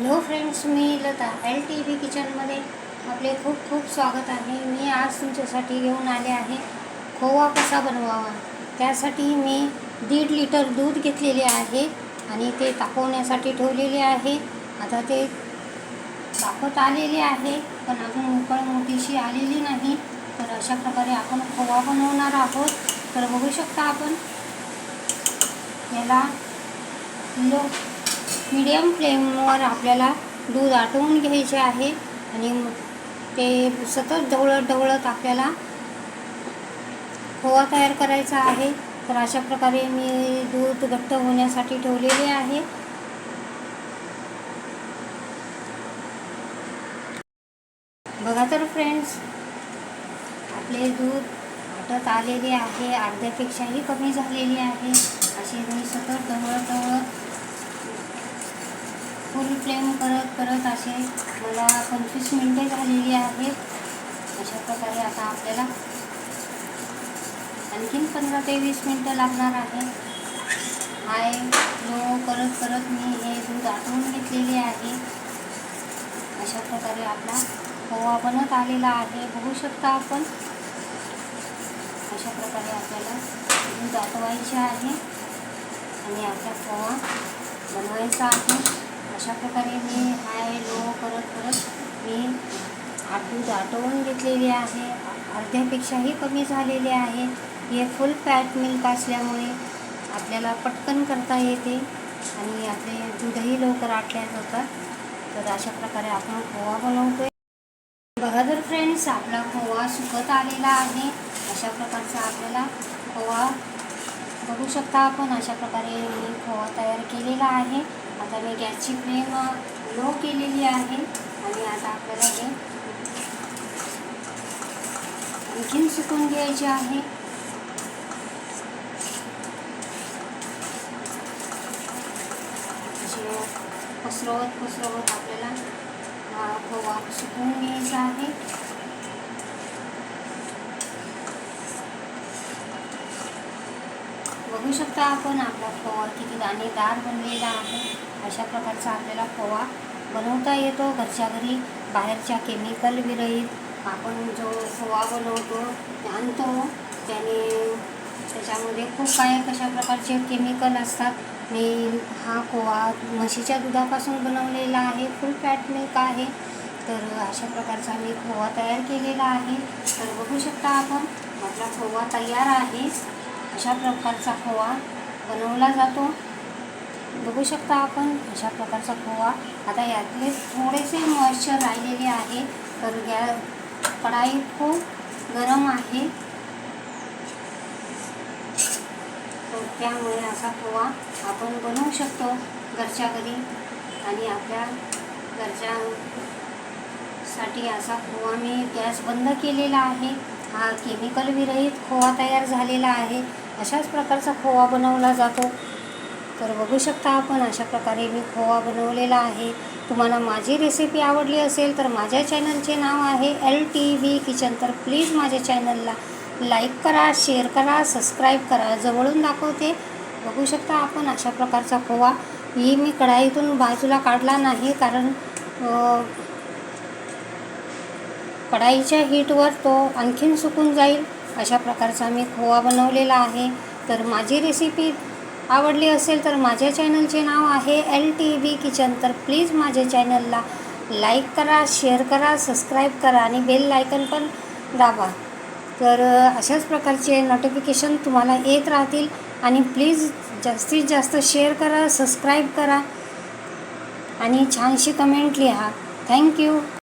Hello friends मी Lata L T V किचनमध्ये आपले खूप खूप स्वागत आहे. मी आज तुमच्यासाठी घेऊन आले आहे खोवा कसा बनवावा? त्यासाठी मी दीड लिटर दूध घेतलेले आहे आणि ते तापवण्यासाठी ठेवलेले आहे. आता ते तापत आलेले आहे पण अजून उकळ मोठीशी आलेली नाही. तर अशा प्रकारे आपण खोवा बनवणार आहोत. तर बघू शकता आपण. याला लो मीडियम फ्लेमवर आपल्याला दूध आटवून घ्यायचे आहे. आणि ते सतत ढवळत ढवळत आपल्याला खोवा तयार करायचा आहे. तर अशा प्रकारे मी दूध घट्ट होण्यासाठी ठेवलेले आहे. बघा तर फ्रेंड्स आपले दूध आटत आलेले आहे. अर्ध्यापेक्षाही कमी झालेली आहे. असे मी सतत ढवळत ढवळत फुल फ्लेम करत करत असे मला पंचवीस मिनटे झालेली आहेत. अशा प्रकारे आता आपल्याला आणखीन पंधरा ते वीस मिनटं लागणार आहे हाय लो करत करत मी हे दूध आटवून घेतलेले आहे. अशा प्रकारे आपला पोहा बनत आलेला आहे. बघू शकता आपण. अशा प्रकारे आपल्याला दूध आटवायचे आहे. आणि आपला पोहा बनवायचा आहे. अशा प्रकारे मी हाय लो करत करत मी आ- दूध आटवून घेतलेली आहे. अर्ध्यापेक्षाही कमी झालेले आहे. हे फुल फॅट मिल्क असल्यामुळे आपल्याला पटकन करता येते आणि आपले दूधही लवकर आटल्या जातात तर अशा प्रकारे आपण खोवा बनवतो बघा तर फ्रेंड्स आपला खोवा सुकत आलेला आहे. अशा प्रकारचा आपल्याला खोवा बघू शकता आपण. अशा प्रकारे मी खोवा तयार केलेला आहे. आता मी गॅसची फ्लेम लो केलेली आहे आणि आता आपल्याला हे। सुकून घ्यायचे पसरवत पसरवत हा खोवा सुकवून घ्यायचा आहे बघू शकता आपण आपला खोवा किती दाणेदार बनलेला आहे अशा प्रकारचा आपल्याला पोहा बनवता येतो. घरच्या घरी बाहेरच्या केमिकल विरहित आपण जो खोवा बनवतो आणतो त्याने त्याच्यामध्ये खूप काय कशा प्रकारचे केमिकल असतात. मी हा खोवा म्हशीच्या दुधापासून बनवलेला आहे. फुल फॅट मिल्क आहे. तर अशा प्रकारचा मी खोवा तयार केलेला आहे. तर बघू शकता आपण आपला खोवा तयार आहे. अशा प्रकारचा खोवा बनवला जातो. बघू शकता आपण अशा प्रकारचा खोवा आता यातले थोडेसे मॉइश्चर राहिलेले आहे. तर गॅ कढाई खूप गरम आहे. तर त्यामुळे असा पोहा आपण बनवू शकतो घरच्या घरी. आणि आपल्या घरच्यासाठी असा खोवा मी गॅस बंद केलेला आहे. हा केमिकल विरहित खोवा तयार झालेला आहे. अशाच प्रकारचा खोवा बनवला जातो. तर बघू शकता आपण अशा प्रकारे मी खोवा बनवलेला आहे. तुम्हाला माझी रेसिपी आवडली असेल तर माझ्या चॅनलचे नाव आहे एल टी व्ही किचन तर प्लीज माझ्या चॅनलला लाईक करा शेअर करा सबस्क्राईब करा. जवळून दाखवते. बघू शकता आपण अशा प्रकारचा खोवा ही मी कढाईतून बाजूला काढला नाही कारण कढाईच्या हीटवर तो आणखीन सुकून जाईल. अशा प्रकारचा मी खोवा बनवलेला आहे. तर माझी रेसिपी आवडली असेल तर माझ्या चॅनलचे नाव आहे एल टी व्ही किचन तर प्लीज माझ्या चॅनलला लाईक करा शेअर करा सबस्क्राईब करा आणि बेल लायकन पण दाबा. तर अशाच प्रकारचे नोटिफिकेशन तुम्हाला येत राहतील आणि प्लीज जास्तीत जास्त शेअर करा सबस्क्राईब करा आणि छानशी कमेंट लिहा. थँक्यू